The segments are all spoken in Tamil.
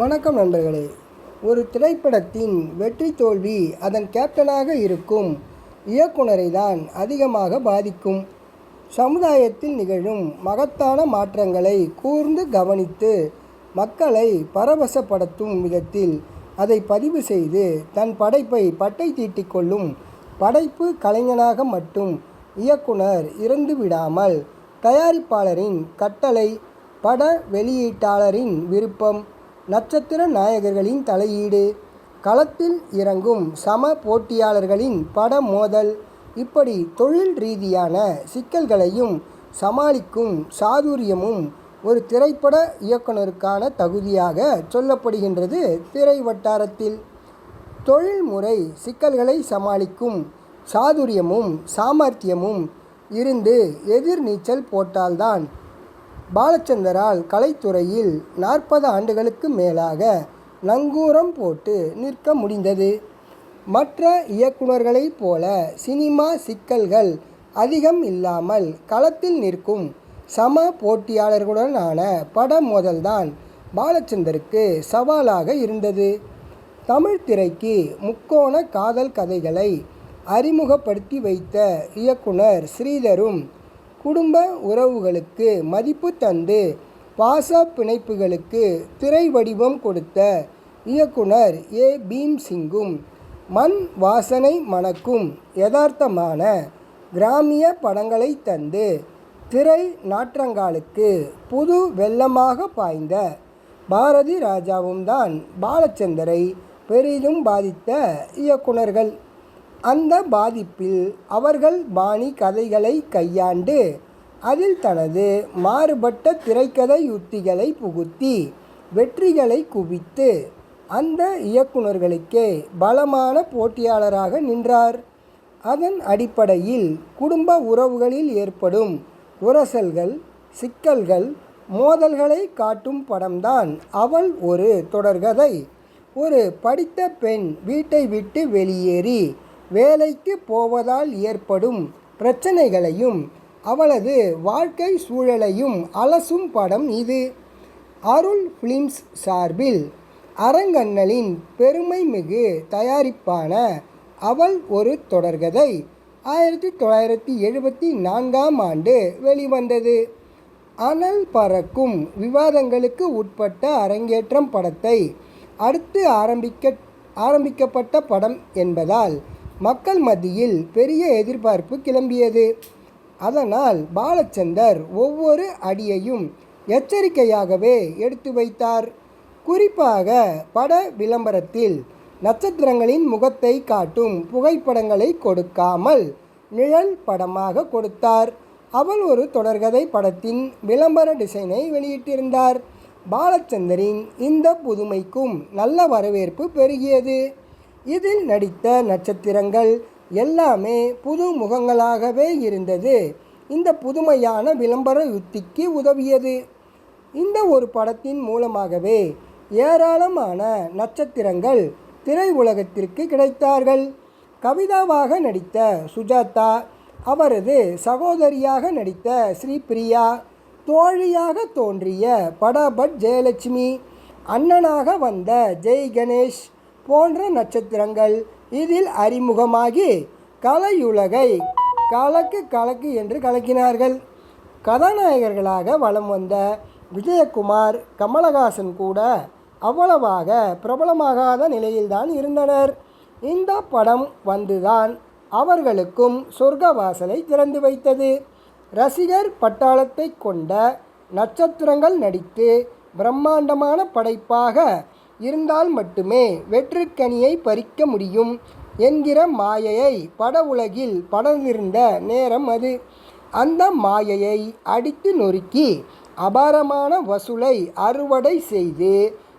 வணக்கம் நண்பர்களே. ஒரு திரைப்படத்தின் வெற்றி தோல்வி அதன் கேப்டனாக இருக்கும் இயக்குனரை தான் அதிகமாக பாதிக்கும். சமுதாயத்தில் நிகழும் மகத்தான மாற்றங்களை கூர்ந்து கவனித்து மக்களை பரவசப்படுத்தும் விதத்தில் அதை பதிவு செய்து தன் படைப்பை பட்டை தீட்டிக்கொள்ளும் படைப்பு கலைஞனாக மட்டும் இயக்குனர் இறந்து விடாமல் தயாரிப்பாளரின் கட்டளை பட வெளியீட்டாளரின் விருப்பம் நட்சத்திர நாயகர்களின் தலையீடு. களத்தில் இறங்கும் சம போட்டியாளர்களின் பட மோதல். இப்படி தொழில் ரீதியான சிக்கல்களையும் சமாளிக்கும் சாதுரியமும் ஒரு திரைப்பட இயக்குனருக்கான தகுதியாக சொல்லப்படுகின்றது திரை வட்டாரத்தில். தொழில்முறை சிக்கல்களை சமாளிக்கும் சாதுரியமும் சாமர்த்தியமும் இருந்து எதிர்நீச்சல் போட்டால்தான் பாலச்சந்தரால் கலைத்துறையில் நாற்பது ஆண்டுகளுக்கு மேலாக நங்கூரம் போட்டு நிற்க முடிந்தது. மற்ற இயக்குனர்களைப் போல சினிமா சிக்கல்கள் அதிகம் இல்லாமல் களத்தில் நிற்கும் சம போட்டியாளர்களுடனான பட மோதல்தான் பாலச்சந்தருக்கு சவாலாக இருந்தது. தமிழ் திரைக்கு முக்கோண காதல் கதைகளை அறிமுகப்படுத்தி வைத்த இயக்குனர் ஸ்ரீதரும் குடும்ப உறவுகளுக்கு மதிப்பு தந்து பாச பிணைப்புகளுக்கு திரை வடிவம் கொடுத்த இயக்குனர் ஏ. பீம் சிங்கும் மண் வாசனை மணக்கும் யதார்த்தமான கிராமிய படங்களை தந்து திரை நாற்றங்காலுக்கு புது வெள்ளமாக பாய்ந்த பாரதி ராஜாவும் தான் பாலச்சந்தரை பெரிதும் பாதித்த இயக்குனர்கள். அந்த பாதிப்பில் அவர்கள் பாணி கதைகளை கையாண்டு அதில் தனது மாறுபட்ட திரைக்கதை யுத்திகளை புகுத்தி வெற்றிகளை குவித்து அந்த இயக்குனர்களுக்கே பலமான போட்டியாளராக நின்றார். அதன் அடிப்படையில் குடும்ப உறவுகளில் ஏற்படும் உரசல்கள் சிக்கல்கள் மோதல்களை காட்டும் படம்தான் அவள் ஒரு தொடர்கதை. ஒரு படித்த பெண் வீட்டை விட்டு வெளியேறி வேலைக்கு போவதால் ஏற்படும் பிரச்சனைகளையும் அவளது வாழ்க்கை சூழலையும் அலசும் படம் இது. அருள் ஃபிலிம்ஸ் சார்பில் அரங்கண்ணலின் பெருமை மிகு தயாரிப்பான அவள் ஒரு தொடர்கதை ஆயிரத்தி தொள்ளாயிரத்தி எழுபத்தி நான்காம் ஆண்டு வெளிவந்தது. அனல் பறக்கும் விவாதங்களுக்கு உட்பட்ட அரங்கேற்றம் படத்தை அடுத்து ஆரம்பிக்க ஆரம்பிக்கப்பட்ட படம் என்பதால் மக்கள் மத்தியில் பெரிய எதிர்பார்ப்பு கிளம்பியது. அதனால் பாலச்சந்தர் ஒவ்வொரு அடியையும் எச்சரிக்கையாகவே எடுத்து வைத்தார். குறிப்பாக பட விளம்பரத்தில் நட்சத்திரங்களின் முகத்தை காட்டும் புகைப்படங்களை கொடுக்காமல் நிழல் படமாக கொடுத்தார். அவள் ஒரு தொடர்கதை படத்தின் விளம்பர டிசைனை வெளியிட்டிருந்தார். பாலச்சந்தரின் இந்த புதுமைக்கும் நல்ல வரவேற்பு பெருகியது. இதில் நடித்த நட்சத்திரங்கள் எல்லாமே புது முகங்களாகவே இருந்தது. இந்த புதுமையான விளம்பர யுத்திக்கு உதவியது. இந்த ஒரு படத்தின் மூலமாகவே ஏராளமான நட்சத்திரங்கள் திரை உலகத்திற்கு கிடைத்தார்கள். கவிதாவாக நடித்த சுஜாதா அவரது சகோதரியாக நடித்த ஸ்ரீபிரியா தோழியாக தோன்றிய படாபட் ஜெயலட்சுமி அண்ணனாக வந்த ஜெய் கணேஷ் போன்ற நட்சத்திரங்கள் இதில் அறிமுகமாகி கலையுலகை கலக்கு கலக்கு என்று கலக்கினார்கள். கதாநாயகர்களாக வலம் வந்த விஜயகுமார் கமலஹாசன் கூட அவ்வளவாக பிரபலமாகாத நிலையில்தான் இருந்தனர். இந்த படம் வந்துதான் அவர்களுக்கும் சொர்க்க வாசலை திறந்து வைத்தது. ரசிகர் பட்டாளத்தை கொண்ட நட்சத்திரங்கள் நடித்து பிரம்மாண்டமான படைப்பாக இருந்தால் மட்டுமே வெற்றுக்கனியை பறிக்க முடியும் என்கிற மாயையை பட உலகில் படர்ந்திருந்த நேரம் அது. அந்த மாயையை அடித்து நொறுக்கி அபாரமான வசூலை அறுவடை செய்து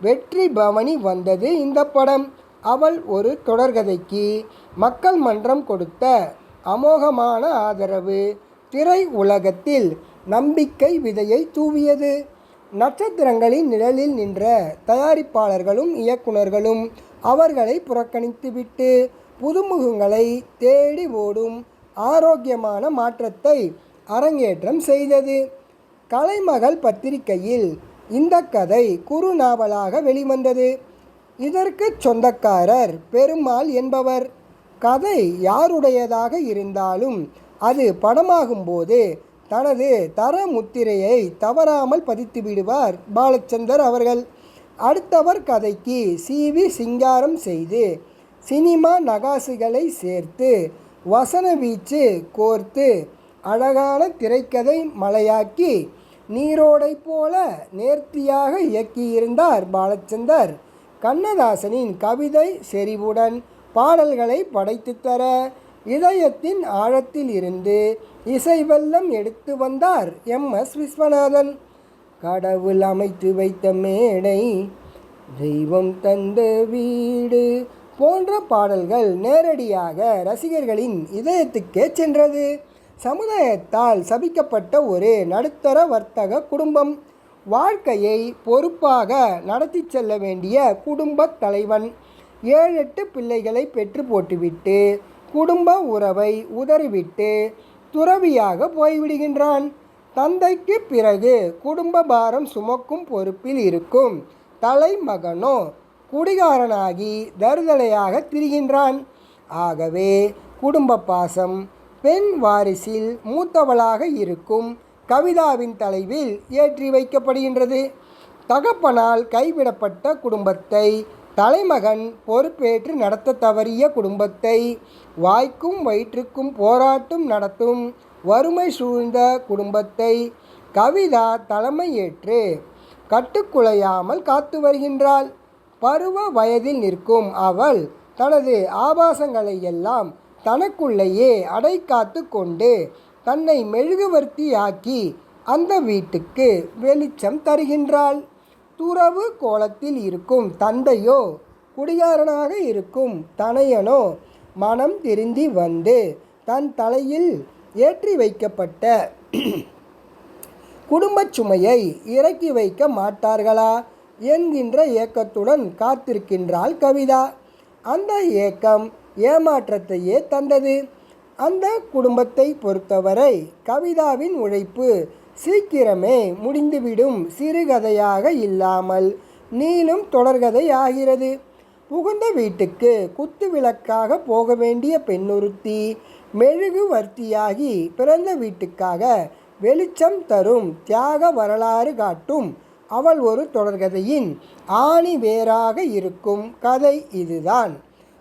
வெற்றி பவனி வந்தது இந்த படம். அவள் ஒரு தொடர்கதைக்கு மக்கள் மன்றம் கொடுத்த அமோகமான ஆதரவு திரை உலகத்தில் நம்பிக்கை விதையை தூவியது. நட்சத்திரங்களின் நிழலில் நின்ற தயாரிப்பாளர்களும் இயக்குனர்களும் அவர்களை புறக்கணித்துவிட்டு புதுமுகங்களை தேடி ஓடும் ஆரோக்கியமான மாற்றத்தை அரங்கேற்றம் செய்தது. கலைமகள் பத்திரிகையில் இந்த கதை குறுநாவலாக வெளிவந்தது. இதற்கு சொந்தக்காரர் பெருமாள் என்பவர். கதை யாருடையதாக இருந்தாலும் அது படமாகும்போது தனது தர முத்திரையை தவறாமல் பதித்து விடுவார் பாலச்சந்தர் அவர்கள். அடுத்தவர் கதைக்கு சிவி சிங்காரம் செய்து சினிமா நகாசுகளை சேர்த்து வசன வீச்சு கோர்த்து அழகான திரைக்கதை மலையாக்கி நீரோடை போல நேர்த்தியாக இயக்கியிருந்தார் பாலச்சந்தர். கண்ணதாசனின் கவிதை செறிவுடன் பாடல்களை படைத்து தர இதயத்தின் ஆழத்தில் இருந்து இசை எடுத்து வந்தார் எம் எஸ் விஸ்வநாதன். கடவுள் அமைத்து வைத்த மேடை தெய்வம் தந்த வீடு போன்ற பாடல்கள் நேரடியாக ரசிகர்களின் இதயத்துக்கே சென்றது. சமுதாயத்தால் சபிக்கப்பட்ட ஒரு நடுத்தர வர்த்தக குடும்பம். வாழ்க்கையை பொறுப்பாக நடத்தி செல்ல வேண்டிய குடும்பத் தலைவன். ஏழெட்டு பிள்ளைகளை பெற்று போட்டுவிட்டு குடும்ப உறவை உதறிவிட்டு துறவியாக போய்விடுகின்றான். தந்தைக்கு பிறகு குடும்ப பாரம் சுமக்கும் பொறுப்பில் இருக்கும் தலைமகனோ குடிகாரனாகி தருதலையாக திரிகின்றான். ஆகவே குடும்ப பாசம் பெண் வாரிசில் மூத்தவளாக இருக்கும் கவிதாவின் தலைவில் ஏற்றி வைக்கப்படுகின்றது. தகப்பனால் கைவிடப்பட்ட குடும்பத்தை தலைமகன் பொறுப்பேற்று நடத்த தவறிய குடும்பத்தை வாய்க்கும் வயிற்றுக்கும் போராட்டம் நடத்தும் வறுமை சூழ்ந்த குடும்பத்தை கவிதா தலைமையேற்று கட்டுக்குலையாமல் காத்து வருகின்றாள். பருவ வயதில் நிற்கும் அவள் தனது ஆபாசங்களை எல்லாம் தனக்குள்ளேயே அடைக்காத்து கொண்டு தன்னை மெழுகுவர்த்தியாக்கி அந்த வீட்டுக்கு வெளிச்சம் தருகின்றாள். துறவு கோலத்தில் இருக்கும். தந்தையோ குடிகாரனாக இருக்கும். தனையனோ மனம் திருந்தி வந்து தன் தலையில் ஏற்றி வைக்கப்பட்ட குடும்பச் சுமையை இறக்கி வைக்க மாட்டார்களா? என்கின்ற ஏக்கத்துடன் காத்திருக்கின்றாள் கவிதா. அந்த ஏக்கம் ஏமாற்றத்தையே தந்தது. அந்த குடும்பத்தை பொறுத்தவரை கவிதாவின் உழைப்பு சீக்கிரமே முடிந்துவிடும் சிறுகதையாக இல்லாமல் நீளும் தொடர்கதை ஆகிறது புகுந்த வீட்டுக்கு குத்து விளக்காக போக வேண்டிய பெண்ணொருத்தி மெழுகுவர்த்தியாகி பிறந்த வீட்டுக்காக வெளிச்சம் தரும் தியாக வரலாறு காட்டும் அவள் ஒரு தொடர்கதையின் ஆணி வேறாக இருக்கும் கதை இதுதான்.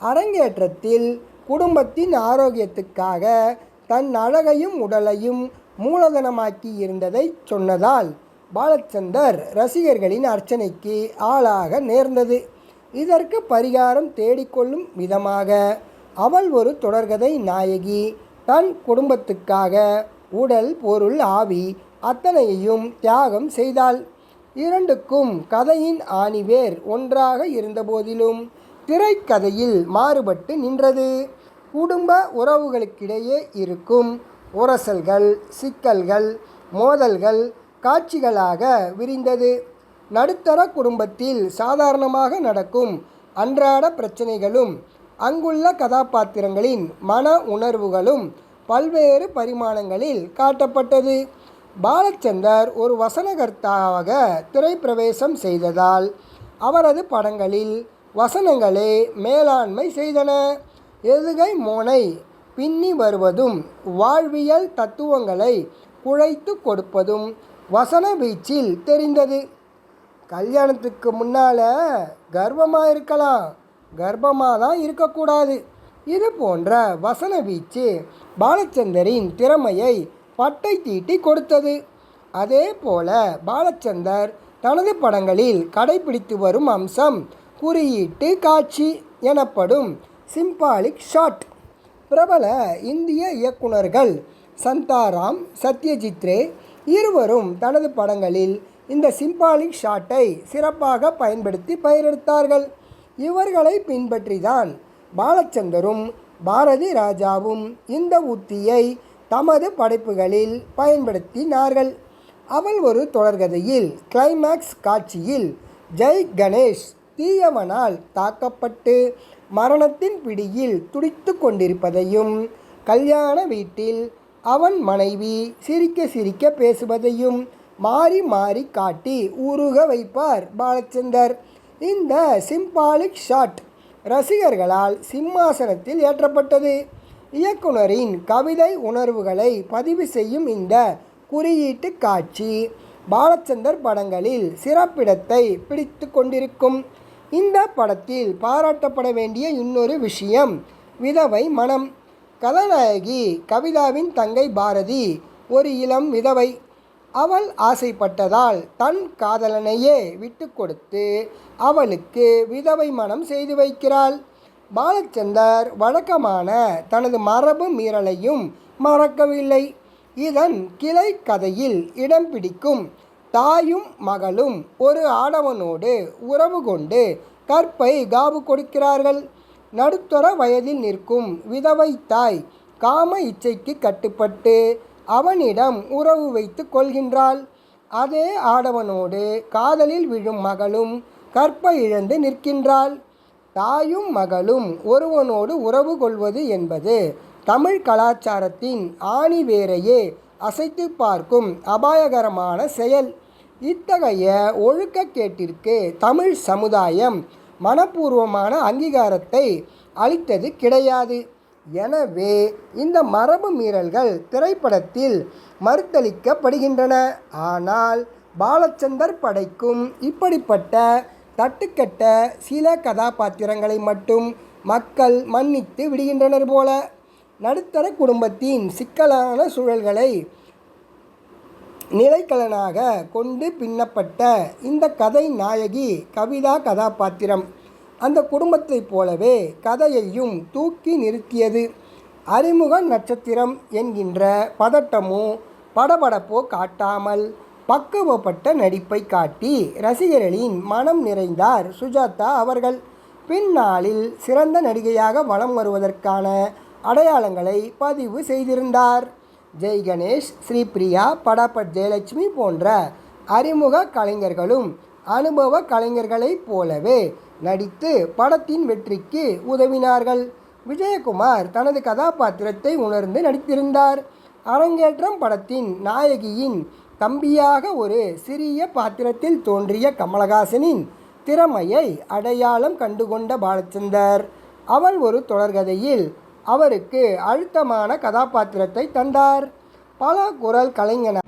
அரங்கேற்றத்தில் குடும்பத்தின் ஆரோக்கியத்துக்காக தன் அழகையும் உடலையும் மூலதனமாக்கி இருந்ததை சொன்னதால் பாலச்சந்தர் ரசிகர்களின் அர்ச்சனைக்கு ஆளாக நேர்ந்தது. இதற்கு பரிகாரம் தேடிக்கொள்ளும் விதமாக அவள் ஒரு தொடர்கதை நாயகி. தன் குடும்பத்துக்காக உடல் பொருள் ஆவி அத்தனையையும் தியாகம் செய்தாள். இரண்டுக்கும் கதையின் ஆணிவேர் ஒன்றாக இருந்தபோதிலும் திரைக்கதையில் மாறுபட்டு நின்றது. குடும்ப உறவுகளுக்கிடையே இருக்கும் உரசல்கள் சிக்கல்கள் மோதல்கள் காட்சிகளாக விரிந்தது. நடுத்தர குடும்பத்தில் சாதாரணமாக நடக்கும் அன்றாட பிரச்சனைகளும் அங்குள்ள கதாபாத்திரங்களின் மன உணர்வுகளும் பல்வேறு பரிமாணங்களில் காட்டப்பட்டது. பாலச்சந்தர் ஒரு வசனகர்த்தாவாக திரைப்பிரவேசம் செய்ததால் அவரது படங்களில் வசனங்களே மேலாண்மை செய்தன. எதுகை மோனை பின்னி வருவதும் வாழ்வியல் தத்துவங்களை குழைத்து கொடுப்பதும் வசன வீச்சில் தெரிந்தது. கல்யாணத்துக்கு முன்னால் கர்ப்பமாக இருக்கலாம் கர்ப்பமாக தான் இருக்கக்கூடாது. இது போன்ற வசன வீச்சு பாலச்சந்தரின் திறமையை பட்டை தீட்டி கொடுத்தது. அதே போல பாலச்சந்தர் தனது படங்களில் கடைபிடித்து வரும் அம்சம் குறியீட்டு காட்சி எனப்படும் சிம்பாலிக் ஷாட். பிரபல இந்திய இயக்குனர்கள் சந்தாராம் சத்யஜித் ரே இருவரும் தனது படங்களில் இந்த சிம்பாலிக் ஷாட்டை சிறப்பாக பயன்படுத்தி பயிரெடுத்தார்கள். இவர்களை பின்பற்றிதான் பாலச்சந்தரும் பாரதி ராஜாவும் இந்த உத்தியை தமது படைப்புகளில் பயன்படுத்தினார்கள். அவள் ஒரு தொடர்கதையில் கிளைமாக்ஸ் காட்சியில் ஜெய் கணேஷ் தீயவனால் தாக்கப்பட்டு மரணத்தின் பிடியில் துடித்து கொண்டிருப்பதையும் கல்யாண வீட்டில் அவன் மனைவி சிரிக்க சிரிக்க பேசுவதையும் மாறி மாறி காட்டி உருக வைப்பார் பாலச்சந்தர். இந்த சிம்பாலிக் ஷாட் ரசிகர்களால் சிம்மாசனத்தில் ஏற்றப்பட்டது. இயக்குனரின் கவிதை உணர்வுகளை பதிவு செய்யும் இந்த குறியீட்டு காட்சி பாலச்சந்தர் படங்களில் சிறப்பிடத்தை பிடித்து கொண்டிருக்கும். இந்த படத்தில் பாராட்டப்பட வேண்டிய இன்னொரு விஷயம் விதவை மனம். கதாநாயகி கவிதாவின் தங்கை பாரதி ஒரு இளம் விதவை. அவள் ஆசைப்பட்டதால் தன் காதலனையே விட்டு கொடுத்து அவளுக்கு விதவை மனம் செய்து வைக்கிறாள். பாலச்சந்தர் வழக்கமான தனது மரபு மீறலையும் மறக்கவில்லை. இதன் கிளை கதையில் இடம் பிடிக்கும் தாயும் மகளும் ஒரு ஆடவனோடு உறவு கொண்டு கற்பை காவு கொடுக்கிறார்கள். நடுத்தர வயதில் நிற்கும் விதவை தாய் காம இச்சைக்கு கட்டுப்பட்டு அவனிடம் உறவு வைத்து கொள்கின்றாள். அதே ஆடவனோடு காதலில் விழும் மகளும் கற்பை இழந்து நிற்கின்றாள். தாயும் மகளும் ஒருவனோடு உறவு கொள்வது என்பது தமிழ் கலாச்சாரத்தின் ஆணி வேரையே அசைத்து பார்க்கும் அபாயகரமான செயல். இத்தகைய ஒழுக்கக்கேட்டிற்கு தமிழ் சமுதாயம் மனப்பூர்வமான அங்கீகாரத்தை அளித்தது கிடையாது. எனவே இந்த மரபு மீறல்கள் திரைப்படத்தில் மறுத்தளிக்கப்படுகின்றன. ஆனால் பாலச்சந்தர் படைக்கும் இப்படிப்பட்ட தட்டுக்கட்ட சில கதாபாத்திரங்களை மட்டும் மக்கள் மன்னித்து விடுகின்றனர் போல. நடுத்தர குடும்பத்தின் சிக்கலான சூழல்களை நிலைக்கலனாக கொண்டு பின்னப்பட்ட இந்த கதை நாயகி கவிதா கதாபாத்திரம். அந்த குடும்பத்தைப் போலவே கதையையும் தூக்கி நிறுத்தியது. அறிமுக நட்சத்திரம் என்கின்ற பதட்டமோ படபடப்போ காட்டாமல் பக்குவப்பட்ட நடிப்பை காட்டி ரசிகர்களின் மனம் நிறைந்தார் சுஜாதா அவர்கள். பின்னாளில் சிறந்த நடிகையாக வலம் வருவதற்கான அடையாளங்களை பதிவு செய்திருந்தார். ஜெய் கணேஷ் ஸ்ரீபிரியா படாபட் ஜெயலட்சுமி போன்ற அறிமுக கலைஞர்களும் அனுபவ கலைஞர்களைப் போலவே நடித்து படத்தின் வெற்றிக்கு உதவினார்கள். விஜயகுமார் தனது கதாபாத்திரத்தை உணர்ந்து நடித்திருந்தார். அரங்கேற்றம் படத்தின் நாயகியின் தம்பியாக ஒரு சிறிய பாத்திரத்தில் தோன்றிய கமலஹாசனின் திறமையை அடையாளம் கண்டுகொண்ட பாலச்சந்தர். அவள் ஒரு தொடர்கதையில் அவருக்கு அழுத்தமான கதாபாத்திரத்தை தந்தார். பல குரல் கலைஞன